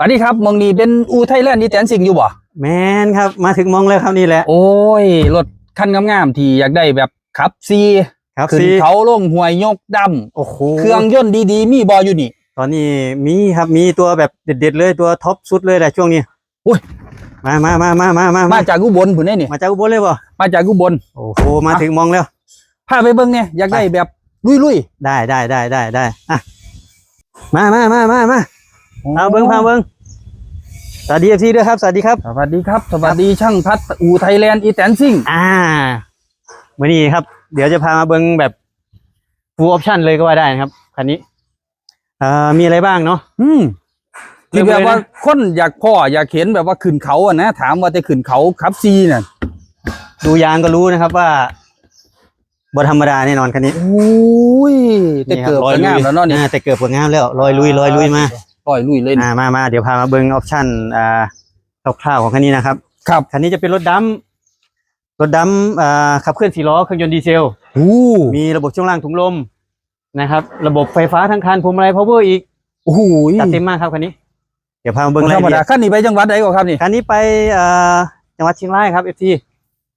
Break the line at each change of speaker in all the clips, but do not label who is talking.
อันนี้ครับมองนี่เป็นอูไทยแลนด์นี่แตนสิงอยู่บ่
แมนครับมาถึงมองแล้วครับนี่แหละ
โอ้ยรถคันงามๆที่อยากได้แบบขับซี
ครับ
ขึ้น
ซี
เขาลงห้วยยกดำ
โอ้โห
เครื่องยนต์ดีๆ มีบออยู่นี่
ตอนนี้มีครับมีตัวแบบเด็ดๆเลยตัวท็อปสุดเลยแหละช่วงนี้
อุ้ย
มามามามามามา
มาจากอุบลผุนได้นี่
มาจากอุบลเลยป่ะ
มาจากอุบล
โอ้โหมาถึงมองแล้ว
พาไปเบิ่งเนี่ยอยากได้แบบลุย
ได้ได้ได้ได้ได้อะมามามามามา
ๆ
เอาเบิ้งพาเบิ้งสวัสดีเอฟซีด้วยครับสวัสดีครับ
สวัสดีครับ สวัสดีช่างพัดอูไทยแลนด์อีแตนซิง
อ่าวันนี้ครับ เดี๋ยวจะพามาเบิ้งแบบ full option เลยก็ว่าได้นะครับคันนี้เอ่อมีอะไรบ้างเนาะ
อืมที่
เริ่
แบ
มเลยนะ
บว่าคนอยากพ่ออยากเห็นแบบว่าขึ้นเขาอะนะถามว่าจะขึ้นเขาขับซีน่ะ
ดูยางก็รู้นะครับว่าบธรรมดาแน่นอนคันนี้
โอ้ยแต่เกือบ
รอย
จะ
ลุ
งาม
ย
แล้วเนาะนี่
อ่าแต่เกือบก็งามแล้วลอยลุยลอยลุยมา
ปล่อยลุยเลยนี่
อ่ามามาเดี๋ยวพามาเบิ้งออปชั่นอ่าคร่าวๆของคันนี้นะครับ
ครับ
คันนี้จะเป็นรถดำรถดำอ่าขับเคลื่อนสี่ล้อเครื่องยนต์ดีเซล
โอ้
มีระบบช่วงล่างถุงลมนะครับ ระบบไฟฟ้าทั้งคันพวงมาลัยพาวเวอร์อีก
โอ้โห
จัดเต็มมากครับคันนี้ เดี๋ยวพามา
เบิ่
เบิ้
ง
ง
ธร
ราย
รม
ละเอี
ดาย
ด
ขั้นนี้ไปจังหวัดใดก็ครับนี่
คันนี้ไปอ่าจังหวัดเชียงรายครับเอฟซี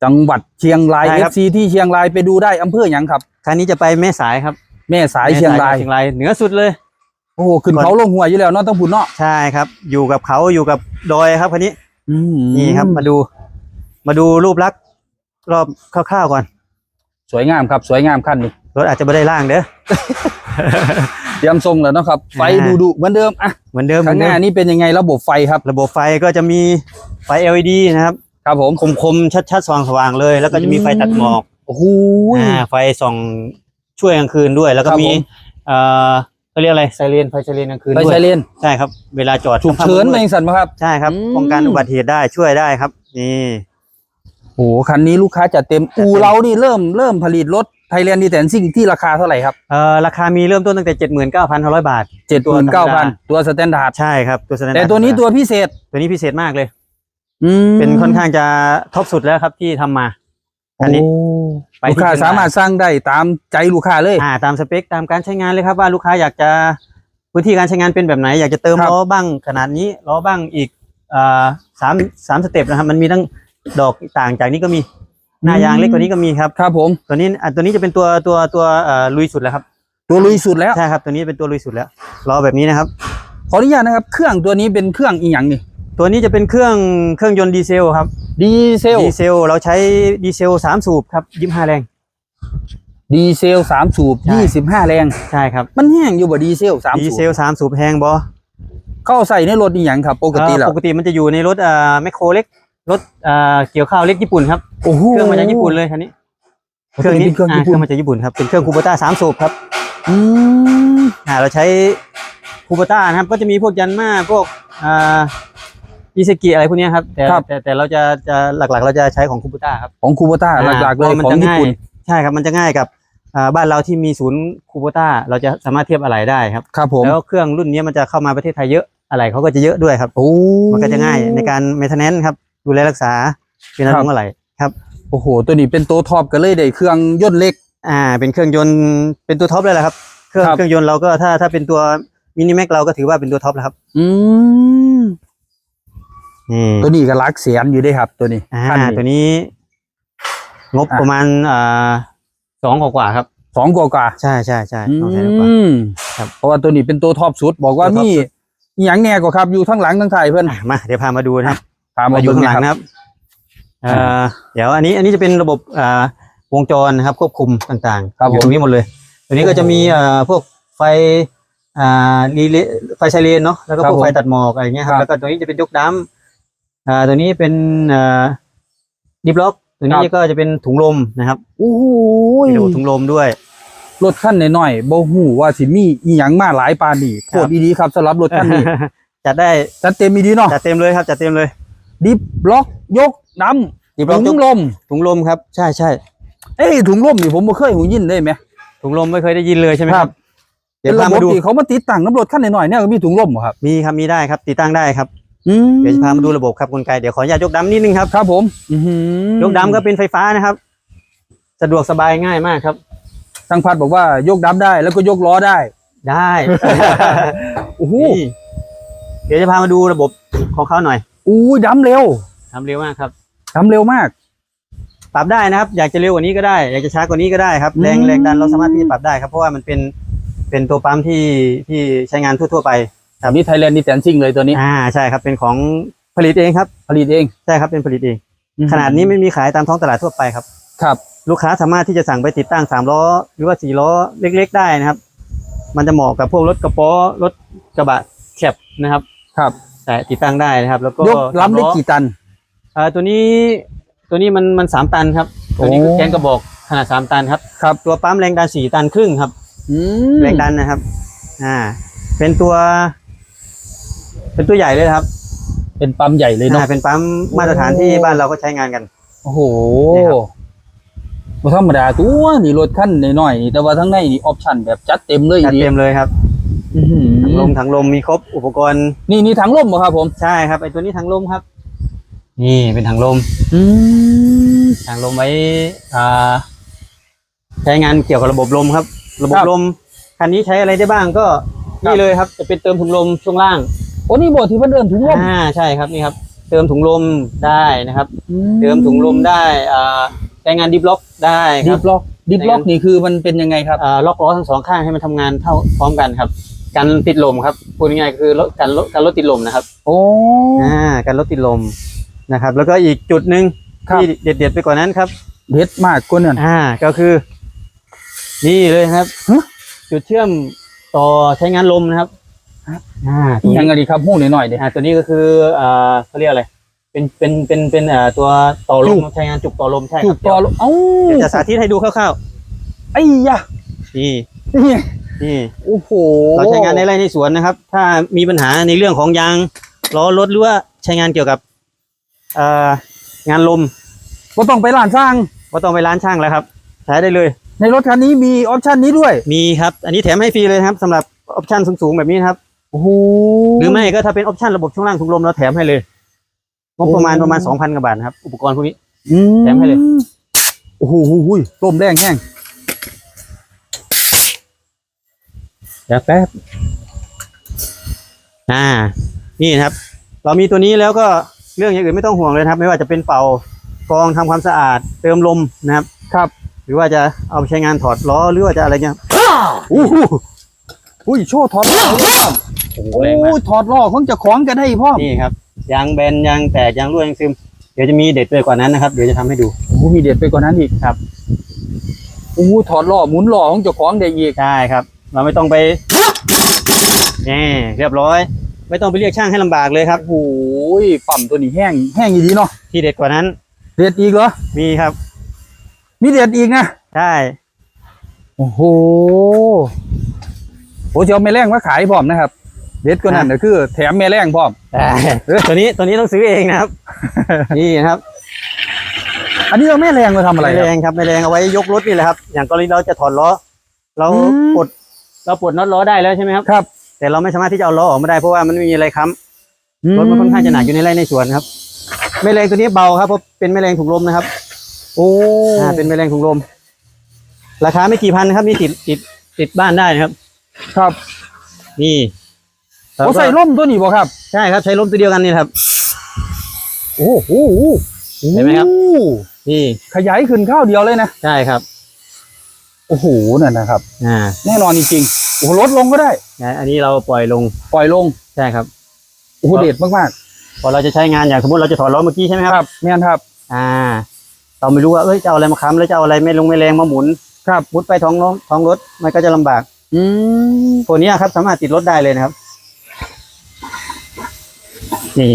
จังหวัดเชียงราย
ใช่
เอ
ครับ
ฟซีที่เชียงรายไปดูได้อำเภอหยังครับ
คันนี้จะไปแม่สายครับ
แม่สายเชียงราย
แม่สเชียงรายเหนือสุดเลย
โอ้โหขึ้นเขาลงหัวยอยู่แล้วเนาะต้องพูดเนาะ
ใช่ครับ อยู่กับเขาอยู่กับดอยครับคันนี้
อืม
นี่ครับ มาดู มาดูรูปลักษณ์รอบคร่าวๆก่อน
สวยงามครับ สวยงามขั้นนี้
รถอาจจะไม่ได้ล่างเด้อ
เตรียมทรงแล้วเนาะครับ ไฟ
อ่า
ดูดุๆเหมือนเดิมอะ
เหมือนเดิมเหมื
ข้า
องน
ห
เดิ
น้ามนี่เป็นยังไงระบบไฟครับ
ระบบไฟก็จะมีไฟ LED นะครับ
ครับผม
คมๆชัดๆสว่างๆเลย แล้วก็จะมีไฟตัดหมอก
โอ้โห
อ่าไฟส่องช่วยกลางคืนด้วย แล้วก็
ครับ
มี
ผม
เอ่อ เขาเรียกอะไรไซเรนไฟไซเรนกลางคืน
ไฟ
ด้วย
ไซเรน
ใช่ครับ เวลาจอด
ฉุกเฉิน
ค่ำๆ
เม
มืด
งสันมาครับ
ใช่ครับ
อืม
ป้องกันอุบัติเหตุได้ช่วยได้ครับ นี่
โอ้โหคันนี้ลูกค้าจัดเต็มอูเรานี่เริ่มเริ่มผลิตรถไทยแลนด์ดีแตนซิ่งที่ราคาเท่าไหร่ครับ
เอ่อราคามีเริ่มต้นตั้งแต่เจ็ดหมื่นเก้าพันห้าร้อยบาท
เจ็ดหมื่นเก้าพัน
ตัวธรรมดา
ตัวสแตนดาร์ด
ใช่ครับ ตัว standard
แต่ตัวนี้ตัวพิเศษ
ตัวนี้พิเศษมากเลย
อืม
เป็นค่อนข้างจะท็อปสุดแล้วครับที่ทำมา อันนี้
โไปลูกค้า
ที่เชียงราย
สามารถสร้างได้ตามใจลูกค้าเลย
อ่าตามสเปคตามการใช้งานเลยครับว่าลูกค้าอยากจะพื้นที่การใช้งานเป็นแบบไหน อยากจะเติม
ครับ
ล้อบ้างขนาดนี้ล้อบ้างอีกอ่าสามสามสเต็ปนะครับ มันมีทั้งดอกต่างจากนี้ก็มีหน้ายางเล็กกว่านี้ก็มีครับ
ครับผม
ตัวนี้อะตัวนี้จะเป็นตัวตัวตัวเอ่อลุยสุดแล้วครับ
ตัวลุยสุดแล้ว
ใช่ครับตัวนี้เป็นตัวลุยสุดแล้วล้อแบบนี้นะครับ
ขออนุญาตนะครับ เครื่องตัวนี้เป็นเครื่องอีหยังนี่
ตัวนี้จะเป็นเครื่องเครื่องยนต์ดีเซลครับ
ดีเซล
ดีเซลเราใช้ดีเซลสามสูบครับยี่ห้าแรง
ดีเซลสามสูบ
ใช่
ยี่สิบห้าแรง
ใช่ครับ
มันแห้งอยู่บ่ดีเซลสาม
ดี
สู
เซล
บ
สามสูบแพงบอ
เข้าใส่ในรถอีหยังครับ ปกติแล้ว
ปกติมันจะอยู่ในรถอ่าแมคโครเล็กรถอ่าเกี่ยวข้าวเล็กญี่ปุ่นครับ
โอ้โห
เครื่องมาจากญี่ปุ่นเลยคันนี้
เครื่องนี้เป็นเครื่องาญี่ปุ่น
มาจากญี่ปุ่นครับเป็นเครื่องคูโบต้าสามสูบครับ
อืม
อ่าเราใช้คูโบต้านะครับก็จะมีพวกยันมาพวกอ่า อิซากิอะไรพวกเนี้ยครับแต่แต่แต่เราจะจะหลักๆ เราจะใช้ของคูโบต้าครับ
ของคูโบต้า
อ่า
หลักๆเลย
พราะมัน
ของ
จะ
ญี่
ง่าย
ปุ่น
ใช่ครับมันจะง่ายกับอ่าบ้านเราที่มีศูนย์คูโบต้าเราจะสามารถเทียบอะไหล่ได้ครับ
ครับผม
แล้วเครื่องรุ่นนี้มันจะเข้ามาประเทศไทยเยอะอะไหล่เขาก็จะเยอะด้วยครับ
โอ้
มันก็จะง่ายในการเมนเทนแนนครับดูแลรักษาเป็น
ครับ
น้ำอะไรครับ
โอ้โห ตัวนี้เป็นตัวท็อปกันเลยได้เครื่องยนต์เล็ก
อ่าเป็นเครื่องยนต์เป็นตัวท็อปเลยแหละครับ เครื่อง
ครับ
เครื่องยนต์เราก็ถ้าถ้าเป็นตัวมินิแม็กเราก็ถือว่าเป็นตัวท็อปแล้วครับ
อืม
นี่
ตัวนี้ก็รักเสียนอยู่ได้ครับ ตัวนี้
อ่า
คัน
ตัว
นี้
นี้งบ
อะ
ประมาณอ่าสองกว่าๆครับ
สองกว่ากว่า
ใช่ใช่ใช่
อื
สองแสนกว่า
ม
ครับ
เพราะว่าตัวนี้เป็นตัวท็อปสุด บอกว่า
ตัวท็อป
มี
สุด
อหย่างแน่กว่าครับอยู่ทั้งหลังทั้งไทายเพื่อน
อะมา เดี๋ยวพามาดูนะครับ
พามา
มา
อ
อยู่
ยู่
ข้าง
ข้าง
ห
ห
ลั
ลั
ง
ง
นะครับเอ่อเดี๋ยวอันนี้อันนี้จะเป็นระบบอ่าวงจรนะครับ ควบคุมต่างๆ
ครับผม
อยู่ตรงนี้หมดเลยตัวนี้ก็จะมีเอ่อพวกไฟอ่ารีเลย์ไฟไซเรนเนาะแล้วก็
ครับ
พวกไฟ
ผม
ตัดหมอกอะไรเงี้ยครั
ครับบ
แล้วก็ตัวนี้จะเป็นยกดัม อ่าตัวนี้เป็นอ่าดิฟล็อกตัวนี้
ครับ
ก็จะเป็นถุงลมนะครับ
โอ้โห
มีระบบถุงลมด้วย
รถขั้นน้อยๆบ่ฮู้ว่าสิมีอีหยังมาหลายปานนี้โคตรดีๆครับสำหรับรถคันนี้
จัดได้
จัดเต็มมีดีเนาะ
จัดเต็มเลยครับจัดเต็มเลย
ดิฟบล็อกยกน้
ดิฟำล็อก
ถุงลม
ถุงลมครับ ใช่ใช่
เอ้ยถุงลมนี่ผมบ่เคยหูยินได้ไหม
ถุงลมไม่เคยได้ยินเลยใช่ไหม
ค
ค
รั
รับบเดี๋
เป็
ยวน
ระ
พา
บบ
มาดู
ที่เขามาติดตั้งน้ำรถขั้นน้อยๆเนี่ยก็มีถุงลมเหรอครับ
มีครับมีได้ครับติดตั้งได้ครับ
อืม
เดี๋ยวจะพามาดูระบบครับกลไกเดี๋ยวขออนุญาตยกดัมนิดนึงครับ
ครับผมอื้อหือย
กดัมก็เป็นไฟฟ้านะครับ สะดวกสบายง่ายมากครับ
ทางพัดบอกว่ายกดัมได้แล้วก็ยกล้อได้
ได้
โอ้โห
นี่เดี๋ยวจะพามาดูระบบของเขาหน่อย
อู้ดำเร็ว
ทำเร็วมากครับ
ดำเร็วมาก
ปรับได้นะครับ อยากจะเร็วกว่านี้ก็ได้ อยากจะช้ากว่านี้ก็ได้ครับแรง
อืม
แรงดันเราสามารถที่จะปรับได้ครับเพราะว่ามันเป็นเป็นตัวปั๊มที่ที่ใช้งานทั่ว ๆ ไป
แบบนี้ไทยแลนด์นี่แสนซิ่งเลยตัวนี้
อ่าใช่ครับเป็นของผลิตเองครับ
ผลิตเอง
ใช่ครับเป็นผลิตเองขนาดนี้ไม่มีขายตามท้องตลาดทั่วไปครับ
ครับ
ลูกค้าสามารถที่จะสั่งไปติดตั้งสามล้อ หรือว่าสี่ล้อเล็ก ๆ ได้นะครับ มันจะเหมาะกับพวกรถกระป๋อรถกระบะแคบนะครับ
ครับ
แต่ติดตั้งได้นะครับ แล้วก็
ยกล้ำได้
สามล้อ
กี่ตัน
อ่าตัวนี้ตัวนี้มันมันสามตันครับตัวนี้
โอ้
แกนกระบอกขนาดสามตันครับ
ครับ
ตัวปั๊มแรงดันสี่ตันครึ่งครับ
อืม
แรงดันนะครับ อ่า เป็นตัว เป็นตัวใหญ่เลยนะครับ
เป็นปั๊มใหญ่เลยเนาะ
อ่าเป็นปั๊มมาตรฐานที่บ้านเราก็ใช้งานกัน
โอ้โห
นี่ครับ
บ่ธรรมดาตัวนี่รถขั้นน้อยๆนี่แต่ว่าทั้งในนี่ออปชั่นแบบจัดเต็มเลย
จัด
ดี
เต็มเลยครับ
อื้อหือ
ถังลมถังลมมีครบอุปกรณ์
นี่นี่ถังลมบ่ครับผม
ใช่ครับไอตัวนี้ถังลมครับ นี่เป็นถังลม
อืม
ถังลมไว้อ่าใช้งานเกี่ยวกับระบบลมครับ ระบบ
ครับ
ลมคันนี้ใช้อะไรได้บ้างก็
ครับ
นี่เลยครับ จะเป็นเติมถุงลมช่วงล่าง
โอ้นี่บ่ที่เพิ่นเอิ้นถุงลม
อ่าใช่ครับนี่ครับ เติมถุงลมได้นะครับ
อื
เติมถุงลมได้อ่าใช้งานดิฟล็อกได้ค
ดิ
รับ
ฟล็อกดิฟล็อกนี่คือมันเป็นยังไงครับ
อ่าล็อกล้อทั้งสองข้างให้มันทำงานเท่าพร้อมกันครับกันติดลมครับพูดง่ายๆคือลดกันลดกันรถติดลมนะครับ
โอ้
อ่ากันรถติดลมนะครับ แล้วก็อีกจุดหนึ่ง
ครับ
ที่เด็ดๆไปกว่านั้นครับ
เด็ดมากกว่านั้น
อ่าก็คือ นี่เลยครับ
ฮะ
จุดเชื่อมต่อใช้งานลมนะครับ อ่าตัว
ยัง
นี้
ไงดีครับหู้หน่อยๆเด้
อ่าตัวนี้ก็คืออ่าเขาเรียกอะไร เป็นเป็นเป็นเป็นอ่าตัวต่อล
จุ
ม
ก
ใช้งานจุกต่อลมใช่ค
จุ
รั
ก
บ
ต่อลมเอ้า
เดี๋ยวจะสาธิตให้ดูคร่าว
ไอ้ยะ
ๆนี่
นี่
นี่
โอ้โห
เราใช้งานในไร่ในสวนนะครับ ถ้ามีปัญหาในเรื่องของยางล้อรถหรือว่าใช้งานเกี่ยวกับอ่างานลม
บ่ต้องไปร้านสร้าง
ก็ต้องไปร้านช่างแล้วครับใช้ได้เลย
ในรถคันนี้มีออปชั่นนี้ด้วย
มีครับ อันนี้แถมให้ฟรีเลยนะครับสำหรับออปชั่นสูงๆ แบบนี้นะครับ
โอ้โห
หรือไม่ก็ถ้าเป็นออปชั่นระบบช่วงล่างถุงลมเราแถมให้เลยงบประมาณ
โอ้
ประมาณสองพันกว่าบาทนะครับ อุปกรณ์พวกนี้
อื
แถมให้เลย
โอ้โหหูหุยลมแรงแห้งเดี๋ยวแป๊บ
อ่า นี่นะครับ เรามีตัวนี้แล้วก็เรื่องอย่างอื่นไม่ต้องห่วงเลยนะครับ ไม่ว่าจะเป็นเป่ากรองทำความสะอาด เติมลมนะครับ
ครับ
หรือว่าจะเอาไปใช้งานถอดล้อหรือว่าจะอะไรเงี้ย
โอ้โหอุ้ยโชว์ถอดล้อเลยพ่อม
โอ้โห
โอ้
แรงมาก
ยถอดล้อของเจะของกันได้พ่อม
นี่ครับยางแบนยางแตกยางรั่วยางซึม เดี๋ยวจะมีเด็ดไปกว่านั้นนะครับ เดี๋ยวจะทำให้ดู
โอ้โหมีเด็ดไปกว่านั้นอีกครับโอ้โหถอดล้อหมุนล้อของเจ้าของได้อีก
ใช่ครับ เราไม่ต้องไปนี่เรียบร้อย ไม่ต้องไปเรียกช่างให้ลำบากเลยครับ
โอ้โหปั๊มตัวนี้แห้งแห้งอีดีเนาะ
ที่เด็ดกว่านั้น
เด็ดอีกเหรอ
มีครับ
มีเด็ดอีกนะ
ใช่
โอ้โหโอ้จะเอาแม่แรงมาขายพร้อมนะครับ เด็ดกว่านั้นก็คือ แถมแม่แรงพร้อม
แต่ตัวนี้ตัวนี้ต้องซื้อเองนะครับ นี่นะครับ
อันนี้เราแม่แรงมาทำอะไร
ไม่
ครับ
แรงครับไม่แรงเอาไว้ยกรถนี่แหละครับ อย่างกรณีเราจะถอดล้อ เรา
อืม
ปลดเราปลดน็อตล้อได้แล้วใช่ไหมครับ
ครับ
แต่เราไม่สามารถที่จะเอาล้อออกมาได้เพราะว่ามันไม่มีอะไรค้ำรถมันค่อนข้างจะหนักอยู่ในไร่ในสวนครับแม่แรงตัวนี้เบาครับเพราะเป็นแม่แรงถุงลมนะครับ
โอ้
อ่าเป็นแม่แรงถุงลม ราคาไม่กี่พันนะครับนี่ติดติดติดบ้านได้นะครับ
ครับ
นี่
โอ้ใส่ร่มตัวนี้บ่ครับ
ใช่ครับใช้ลมตัวเดียวกันนี่ครับ
โอ้โห
เห็นไหมครับ
โอ้
นี่
ขยายขึ้นข้าวเดียวเลยนะ
ใช่ครับ
โอ้โหนั่นนะครับ
อ่า
แน่นอนจริงๆโอ้โหลดลงก็ได้
นะอันนี้เราปล่อยลง
ปล่อยลง
ใช่ครับ
โอ้โหเด็ดมาก
พอเราจะใช้งานอย่างสมมติเราจะถอดล้อเมื่อกี้ใช่ไหม
ๆ
ครับ
ครับแม่นครับ
อ่า เราไม่รู้ว่า เอ้ยจะเอาอะไรมาค้ำแล้วจะเอาอะไรไม่ลงไม่แรงมาหมุน
ครับ
มุดไปท้องรถท้องรถมันก็จะลำบาก
อืม
ตัวเนี้ยครับสามารถติดรถได้เลยนะครับ นี่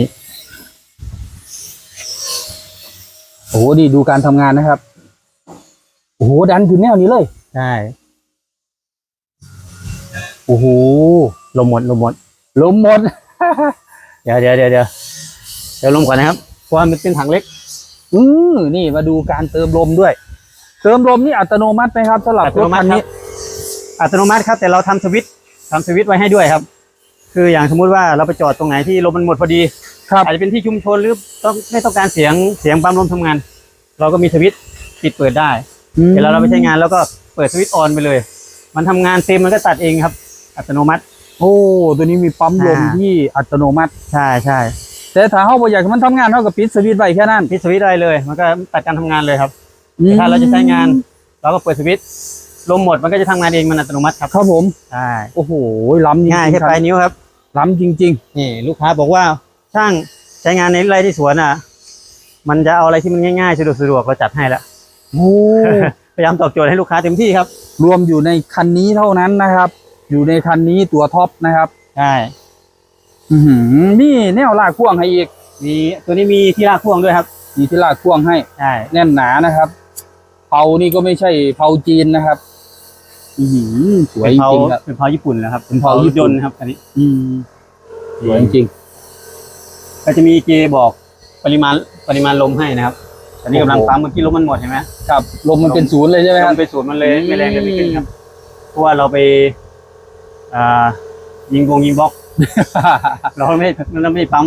โอ้โหดีดูการทำงานนะครับ โอ้โห ดันขึ้นแนวนี้เลย
ใช่
โอ้โห
ลมหมด ลมหมด
ลมหมด
เดี๋ยวเดี๋ยวเดี๋ยวเดี๋ยวเดี๋ยวลมก่อนนะครับ เพราะว่ามันเป็นถังเล็ก
อือนี่มาดูการเติมลมด้วย เติมลมนี่อัตโนมัติไหมครับสำหรับ
อัต
ร
โน
ถ
มั
คั
ติ
น
ครั
นี้
บอัตโนมัติครับ แต่เราทำสวิตช์ทำสวิตช์ไว้ให้ด้วยครับ คืออย่างสมมุติว่าเราไปจอดตรงไหนที่ลมมันหมดพอดี
ครับ
อาจจะเป็นที่ชุมชนหรือต้องไม่ต้องการเสียงเสียงปั๊มลมทำงาน เราก็มีสวิตช์ปิดเปิดได้
อืม
เวลาเราไปใช้งานแล้วก็เปิดสวิตช์ออนไปเลย มันทำงานเต็มมันก็ตัดเองครับ อัตโนมัติ
โอ้ตัวนี้มีปั๊มลม
อ่า
ที่อัตโนมัติ
ใช่ใช่
แต่ถ้าเฮาบ่อยากให้มันทำงานเท่ากับปิดสวิตช์ไว้แค่นั้น
ปิดสวิตช์ได้เลย มันก็ตัดการทำงานเลยครับถ้าเราจะใช้งานเราก็เปิดสวิตช์ลมหมดมันก็จะทำงานเองมันอัตโนมัติครับ
ครับผม
ใช่
โอ้โหล้ำจริงๆ
ง่ายแค่
รับ
ปลายนิ้วครับ
ล้ำจริง
นี่ลูกค้าบอกว่าช่างใช้งานในไร่ที่สวนอะ มันจะเอาอะไรที่มันง่ายๆสะดวกสะดวกเราจัดให้แล้ว
ๆโอ้
พยายามตอบโจทย์ให้ลูกค้าเต็มที่ครับ
รวมอยู่ในคันนี้เท่านั้นนะครับ อยู่ในคันนี้ตัวท็อปนะครับ
ใช่
อือหือนี่แนวลากพ่วงให้อีก
มีตัวนี้มีที่ลากพ่วงด้วยครับ
มีที่ลากพ่วงให้
ใช่
แน่นหนานะครับเผานี่ก็ไม่ใช่เผาจีนนะครับ อือหือสวย
เป็น
จ
เผา
ริงๆครับ
เป็นเผาญี่ปุ่นนะครับ
เป็นเผาญี่ปุ่น
ยนต์ครับอันนี้
อืมสวยจริง
ก็จะมีเกณฑ์บอกปริมาณปริมาณลมให้นะครับอันนี้กำลังปั๊มเมื่อกี้ลมมันหมดเห็นไหม
ๆครับลมมันเป็นศูนย์เลยใช่ไหม
ล
ครับ
มไปสูดมันเลย
อืม
ไม่แรงเลยไม่ขึ้นครับ เพราะว่าเราไป อ่า ยิงวงยิงบล็อก เราไม่เราไม่ปั๊ม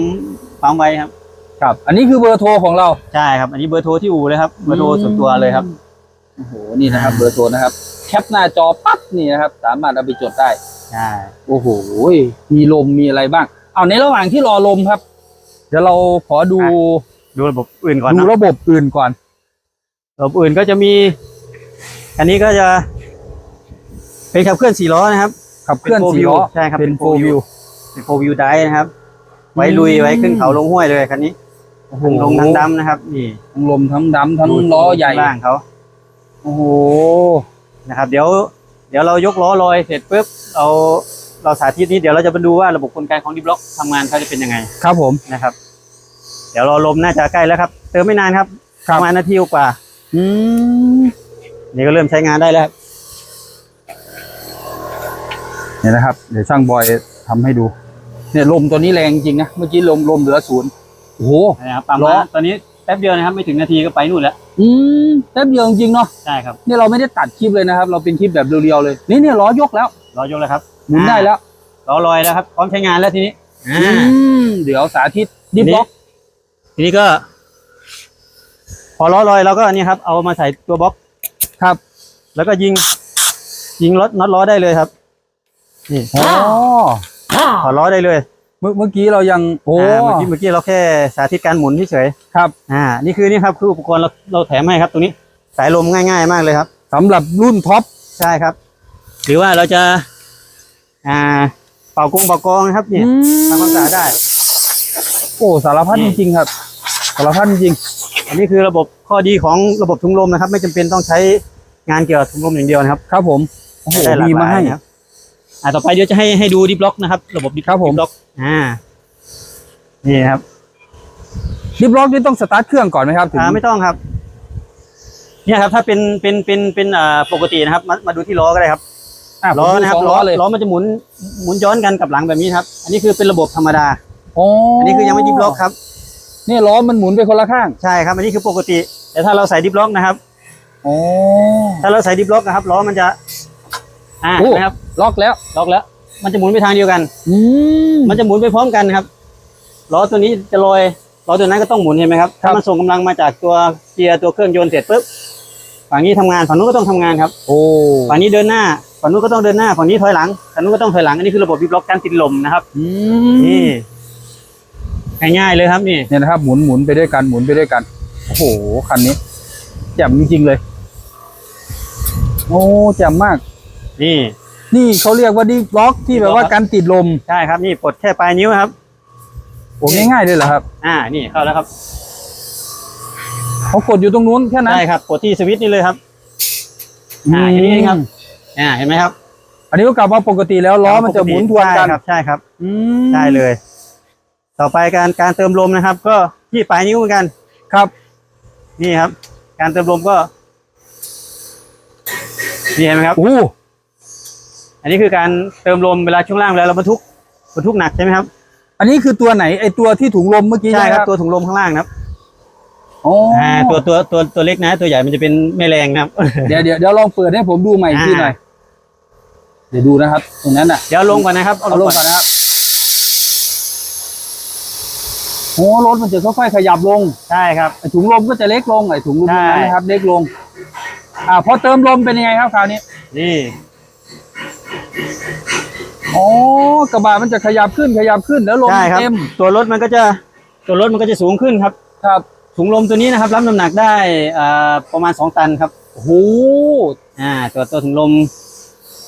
ปั๊มไว้ครับ
ครับ อันนี้คือเบอร์โทรของเรา
ใช่ครับ อันนี้เบอร์โทรที่อู่เลยครับเบอร์โทรส่วนตัวเลยครับ
โอ้โหนี่นะครับ เบอร์โทรนะครับ แคปหน้าจอปั๊บนี่นะครับ สามารถเอาไปจดได้
ใช่
โอ้โห มีลมมีอะไรบ้าง เอาในระหว่างที่รอลมครับ เดี๋ยวเราขอดู
ดูระบบอื่นก่อน
ดู
นะ
ระบบอื่นก่อน
ระบบอื่นก็จะมี อันนี้ก็จะ เป็นขับเคลื่อนสี่ล้อนะครับ
ขับเคลื่อน
เป็น
สี่
four
ล้อ
wheel ใช่ครับ
เป็น
เป็น
โฟ
four
วิว
wheel เป็นโฟวิวไดนะครับ ไว้ลุยไว้ขึ้นเขาลงห้วยเลยคันนี้
โอ้โห
ทั้งลงทั้งดำนะครับ นี่
ทั้งลมทั้งดำทั้ง
ดู
ล้อใหญ่
ข้างล่างเขา
โอ้โห
นะครับ เดี๋ยวเดี๋ยวเรายกล้อลอยเสร็จปุ๊บเราเราสาธิตนี้เดี๋ยวเราจะมาดูว่าระบบกลไกของดิบล็อกทำงานเขาจะเป็นยังไง
ครับผม
นะครับ เดี๋ยวรอลมน่าจะใกล้แล้วครับ เติมไม่นานครับ
ครั
ป
บ
ระมาณนาทีกว่า
อืม
นี่ก็เริ่มใช้งานได้แล้วครับ
เนี่ยนะครับ เดี๋ยวช่างบอยทำให้ดู เนี่ยลมตัวนี้แรงจริงนะเมื่อกี้ลมลมเหลือศูนย์โอ้โห
นะครับปั๊ม
ล้อ
มาตอนนี้ แป๊บเดียวนะครับไม่ถึงนาทีก็ไปนู่นแล้ว
อืมแป๊บเดียวจริงๆเนาะ
ใช่ครับ
เนี่ยเราไม่ได้ตัดคลิปเลยนะครับ เราเป็นคลิปแบบเรียวๆเลย นี่เนี่ยล้อยกแล้ว
รอยกแล้วครับ
หมุนได้แล้ว
ล้อลอยแล้วครับพร้อมใช้งานแล้วทีนี้
อืมเดี๋ยวสาธิตดิบล็อก
ทีนี้ก็ พอล้อลอยเราก็อันนี้ครับ เอามาใส่ตัวบล็อก
ครับ
แล้วก็ยิง ยิงรถน็อตล้อได้เลยครับนี่
อ๋อ
ถอดล้อได้เลย
เมื่อเมื่อกี้เรายังโอ้
อ่าเมื่อกี้เมื่อกี้เราแค่สาธิตการหมุนเฉย
ครับ
ๆอ่า นี่คือนี่ครับคืออุปกรณ์เราเราแถมให้ครับตรงนี้ สายลมง่าย ๆ มากเลยครับ
สำหรับรุ่นท็อป
ใช่ครับ หรือว่าเราจะ อ่า เป่ากงเป่ากองนะครับนี่
อื
ทำความสะอาดได้
โอ้สารพัดจริงๆครับสารพัดจริง
อันนี้คือระบบข้อดีของระบบถุงลมนะครับ ไม่จำเป็นต้องใช้งานเกี่ยวกับถุงลมอย่างเดียวนะครับ
ครับผมโอ้โห
ได้หลาก
มี
ห
มา
ลาย
ให้
นะครับ อ่าต่อไปเดี๋ยวจะให้ให้ดูดิบล็อกนะครับ ระบบดิ
ครับผม
ดิบล็อกอ่านี่ครับ
ดิบล็อกนี่ต้องสตาร์ทเครื่องก่อนไหมครับถึง
อ่าไม่ต้องครับ เนี่ยครับ ถ้าเป็นเป็นเป็นเป็นอ่าปกตินะครับ มามาดูที่ล้อก็ได้ครับ
อะ
ล้อ
ผมดู
นะครับ
สอง
ล้
ล้
อ
อเลย
ล้อมันจะหมุนหมุนย้อนกันกับหลังแบบนี้ครับ อันนี้คือเป็นระบบธรรมดา
โอ้
อันนี้คือยังไม่ดิบล็อกครับ
เนี่ยล้อมันหมุนไปคนละข้าง
ใช่ครับ อันนี้คือปกติ แต่ถ้าเราใส่ดิบล็อกนะครับ
โอ้
ถ้าเราใส่ดิบล็อกนะครับล้อมันจะ อ่า
โอ้
นะครับ
ล็อกแล้ว
ล็อกแล้ว มันจะหมุนไปทางเดียวกัน
อืม
มันจะหมุนไปพร้อมกันครับล้อตัวนี้จะลอยล้อตัวนั้นก็ต้องหมุนเห็นไหมครับ
ครับ
ถ้ามันส่งกำลังมาจากตัวเกียร์ตัวเครื่องยนต์เสร็จปุ๊บฝั่งนี้ทำงานฝั่งนู้นก็ต้องทำงานครับ
โอ้
ฝั่งนี้เดินหน้าฝั่งนู้นก็ต้องเดินหน้าฝั่งนี้ถอยหลังฝั่งนู้นก็ต้องถอยหลังอันนี้คือระบบดิบล็อกการติดลมนะครับ
อื
นี่
ม
ง่ายๆเลยครับนี่
เนี่ยนะครับ หมุนหมุนไปด้วยกันหมุนไปด้วยกัน โอ้โหคันนี้แจ่มจริงๆเลย โอ้แจ่มมาก
นี่
นี่เขาเรียกว่าดิบล็อกที่แบบว่า
ดิบล็อก
การติดลม
ใช่ครับ นี่ปลดแค่ปลายนิ้วครับ
โอ้ง่ายๆเลยเหรอครับ
อ่า นี่เข้าแล้วครับ
เขากดอยู่ตรงนู้นแค่นั้น
ใช่ครับ กดที่สวิตช์นี่เลยครับ อ่าแค่นี้เองครับ อ่า เห็นไหมครับ
อันนี้ก็กลับมาปกติแล้วล้อมันจะหมุนทวนกัน
ใช่ครับใช่ครับ
อืม
ได้เลย ต่อไปการการเติมลมนะครับ ก็ที่ปลายนิ้วเหมือนกัน
ครับ
นี่ครับ การเติมลมก็นี่เห็นไหมครับ
โอ้
อันนี้คือการเติมลมเวลาช่วงล่างเวลาเราบรรทุกบรรทุกหนักใช่ไหมครับ
อันนี้คือตัวไหนไอตัวที่ถุงลมเมื่อกี้
ใช่
ใช่ไหม
ค
ค
รั
รั
บบตัวถุงลมข้างล่างนะครับ
โอ้
อ่าตัวตัวตัวตัวเล็กนะ ตัวใหญ่มันจะเป็นแม่แรงนะครับ
เดี๋ยวเดี๋ยวเดี๋ยวลองเปิดให้ผมดูใหม่อีกทีหน่อยเดี๋ยวดูนะครับ ตรงนั้นน่ะ
เดี๋ยวลงก่อนนะครับ
เอาลงก่อนนะครับโอ้รถมันจะค่อยๆขยับลง
ใช่ครับ
ไอถุงลมก็จะเล็กลงไอถุงลมตรงนั้น
ใช่
นะครับ เล็กลง อ่าพอเติมลมเป็นยังไงครับคราวนี้
นี่
อ๋อกระบะมันจะขยับขึ้นขยับขึ้นแล้วลม
ใช่ครับ
เต็ม
ตัวรถมันก็จะตัวรถมันก็จะสูงขึ้นครับ
ครับ
ถุงลมตัวนี้นะครับ รับน้ำหนักได้อ่าประมาณ 2 ตันครับ
โอ้โห
อ่าตัวตัวถุงลม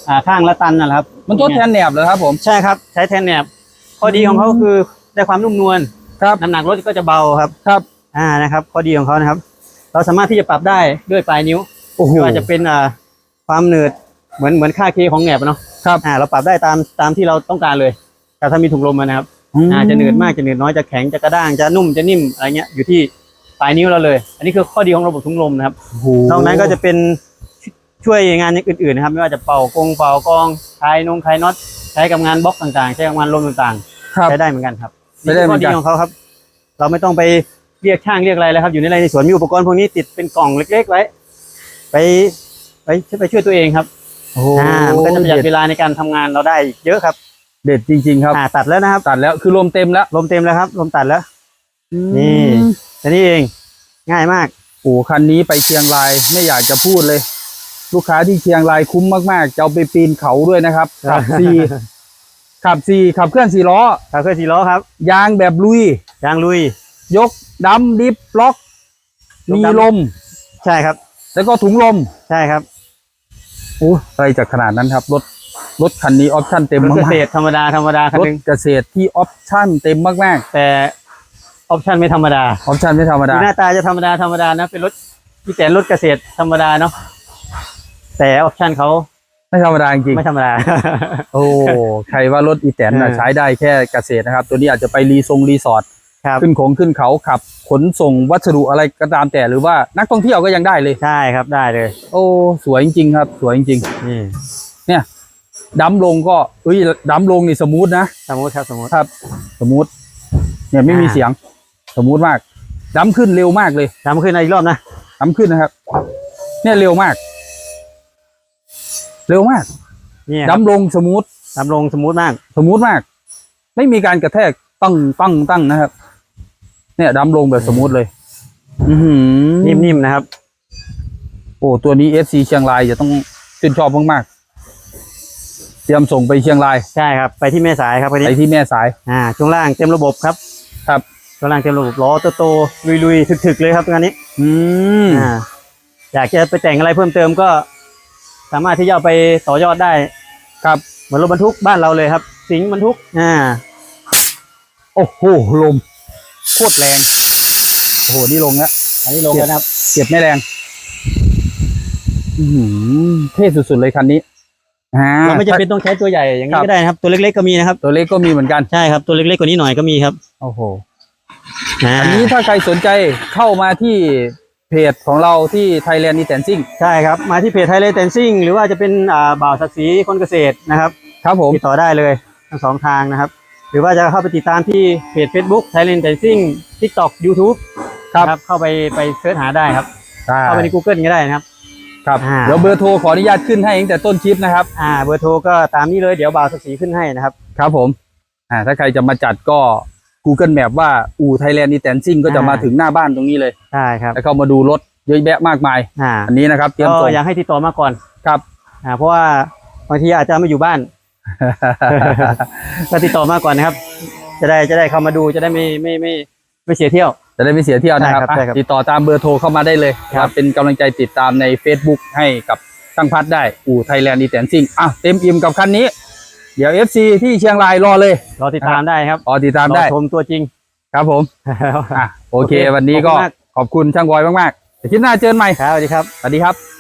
อ่าข้างละตันนะครับ
มันทดแทนแหนบเหรอครับผม
ใช่ครับ ใช้แทนแหนบข้อดีของเขาก็คือได้ความนุ่มนวล
ครับ
น้ำหนักรถก็จะเบาครับ
ครับ
อ่านะครับ ข้อดีของเขานะครับ เราสามารถที่จะปรับได้ด้วยปลายนิ้ว
โอ้โห
ไม่ว่าจะเป็นอ่าความหนืดเหมือนเหมือนค่าเคของแหนบอะเนาะ
ครับ
อ่าเราปรับได้ตามตามที่เราต้องการเลยแต่ถ้ามีถุงลมอะนะครับอ่าจะหนืดมากจะหนืดน้อยจะแข็งจะกระด้างจะนุ่มจะนิ่มอะไรเงี้ยอยู่ที่ปลายนิ้วเราเลย อันนี้คือข้อดีของระบบถุงลมนะครับ
โอ้โห
นอกนั้นก็จะเป็นช่วยงานอย่างอื่นๆนะครับ ไม่ว่าจะเป่ากงเป่ากองคลายนงคลายน็อตใช้กับงานบล็อกต่างๆ ใช้กับงานลมต่าง
ครับ
ๆใช้ได้เหมือนกันครับ
ใช้ได้เหมื
ข้
อ
อน
กั
ดี
น
ของเขาครับ เราไม่ต้องไปเรียกช่างเรียกอะไรเลยครับอยู่ในไรในสวนมีอุปกรณ์พวกนี้ติดเป็นกล่องเล็ก ๆ ไว้ ไปไปไปช่วยตัวเองครับ
โอ้โห
อ่ามันก็จะประหยัดเวลาในการทำงานเราได้เยอะครับ
เด็ดจริง ๆ ครับ
อ่าตัดแล้วนะครับ
ตัดแล้วคือลมเต็มแล้ว
ลมเต็มแล้วครับลมตัดแล้ว นี่
อืม
แค่นี้เองง่ายมาก
โอ้คันนี้ไปเชียงรายไม่อยากจะพูดเลย ลูกค้าที่เชียงรายคุ้มมากๆจะเอาไปปีนเขาด้วยนะครับ ขับซี ขับซีขับเคลื่อนสี่ล้อ
ขับเคลื่อนสี่ล้อครับ
ยางแบบลุย
ยางลุย
ยกดำดิฟล็อก
ยก
มี
ดำ
ลม
ใช่ครับ
แล้วก็ถุงลม
ใช่ครับ
โอ้อะไรจากขนาดนั้นครับ รถรถคันนี้ออปชั่นเต็ม
รถ
มาก
เกษตรธรรมดาธรรมดาคัน
ๆรถ
หนึง
เกษตรที่ออปชั่นเต็มมาก
แต่ออปชั่นไม่ธรรมดา
ๆออปชั่นไม่ธรรมดา
หน้าตาจะธรรมดาธรรมดานะเป็นรถที่แต่รถเกษตรธรรมดาเนาะแต่ออปชั่นเขา
ไม่ธรรมดาจริง
ไม่ธรรมดา
ๆโอ้ใครว่ารถอีแตนน่ะ
เออ
ใช้ได้แค่เกษตรนะครับ ตัวนี้อาจจะไปรีทรงรีสอร์ท
ครับ
ขึ้นของขึ้นเขาขับ ขนส่งวัสดุอะไรก็ตามแต่หรือว่านักท่องเที่ยวก็ยังได้เลย
ใช่ครับได้เลย
โอ้สวยจริงๆครับ สวยจริง
นี่
ๆดัมลงก็เอ้ยดัมลงนี่สมูทนะ
สมมติครับสมมติ
ครับ สมูทเนี่ยไม่มี
อ่า
เสียง สมูทมากดัมขึ้นเร็วมากเลย
จำขึ้นอีกรอบนะ
ดัมขึ้นนะครับ เนี่ยเร็วมาก เร็วมาก
นี่ค
ดั
รับ
มลงสมูท
ดำลงสมมติมาก
สมูทมาก ไม่มีการกระแทกตั้งตั้งตั้งนะครับ เนี่ยดัมลงแบบสมูทเลย อือหือ
นิ่มๆนะครับ
โอ้ตัวนี้ FC เชียงรายจะต้องชื่นชอบมากๆ เตรียมส่งไปเชียงราย
ใช่ครับ ไปที่แม่สายครับคัน
ไป
นี้
ที่แม่สาย
อ่า ช่วงล่างเต็มระบบครับ
ครับ
ช่วงล่างเต็มระบบล้อโตๆลุยๆถึกๆเลยครับงานนี้
อืม
อ่าอยากจะไปแต่งอะไรเพิ่มเติมก็ สามารถที่จะเอาไปต่อยอดได้
ครับ
เหมือนรถบรรทุกบ้านเราเลยครับ สิงห์บรรทุก อ่า
โอ้โหลม โคตรแรง โอ้โห นี่ลงแล้ว
อันนี้ลงแล้วนะครับ
เก็บไม่แรง อือหือเท่สุดๆเลยคันนี้อ่า
เราไม่จำเป็นต้องใช้ตัวใหญ่อย่าง
ครั
นี้
บ
ก็ได้นะครับ ตัวเล็กๆก็มีนะครับ
ตัวเล็กก็มีเหมือนกัน
ใช่ครับตัวเล็กๆกว่านี้หน่อยก็มีครับ
โอ้โห
อ่า
อันนี้ถ้าใครสนใจเข้ามาที่เพจของเราที่ Thailand e t a n c i n g
ใช่ครับ มาที่เพจไทยเล t นซิ่งหรือว่าจะเป็นอ่าบ่าวศักดิ์ศรีคนเกษตรนะครับ
ครับผม
ติดต่อได้เลยทั้งสองทางนะครับ หรือว่าจะเข้าไปติดตามที่เพจ Facebook Thailand Dancing TikTok YouTube
ครับ
นะเข้าไปไปเสิร์ชหาได้ครับ
ใช่
เข้าไปใน Google ก็ได้นะครับ
ครับ
อ่า
เดี๋ยวเบอร์โทรขออนุญาตขึ้นให้ตั้งแต่ต้นคลิปนะครับ
อ่าเบอร์โทรก็ตามนี้เลยเดี๋ยวบ่าวศักดิ์ศรีขึ้นให้นะครับ
ครับผมอ่าถ้าใครจะมาจัดก็ Google Map ว่าอู่ Thailand e t a n c i n g ก็จะ
อ่าม
มาถึงหน้าบ้านตรงนี้เลย
ใช่ครับ
แล้วเข้ามาดูรถเยอะแยะมากมาย
อ่า
อันนี้นะครับ เตรียม
ก็
ส่ง
อยากให้ติดต่อมาก่อน
ครับ
อ่าเพราะว่าบางทีอาจจะไม่อยู่บ้าน ก็ติดต่อมาก่อนนะครับ จะได้จะได้เข้ามาดูจะได้ไม่ไม่ไม่ไม่เสียเที่ยว
จะได้ไม่เสียเที่ยวนะครับ
ใช่ครับใช่ครับ
อะติดต่อตามเบอร์โทรเข้ามาได้เลย
ครับ
เป็นกำลังใจติดตามใน Facebook ให้กับช่างพัดได้อู่ Thailand e t a n c i n g อะเต็มอิ่มกับคันนี้ เดี๋ยว FC ที่เชียงรายรอเลย
รอติดตามได้ครับ
รอติดตามได้
รอชมตัวจริง
ครับผมอะโอเค
โอเค
วันนี้ก็
ขอบคุณมาก
ขอบคุณช่างบอยมากๆเดี๋ยวคลิปหน้าเจอกันใหม่
ครับสวัสดีครับ
สวัสดีครับ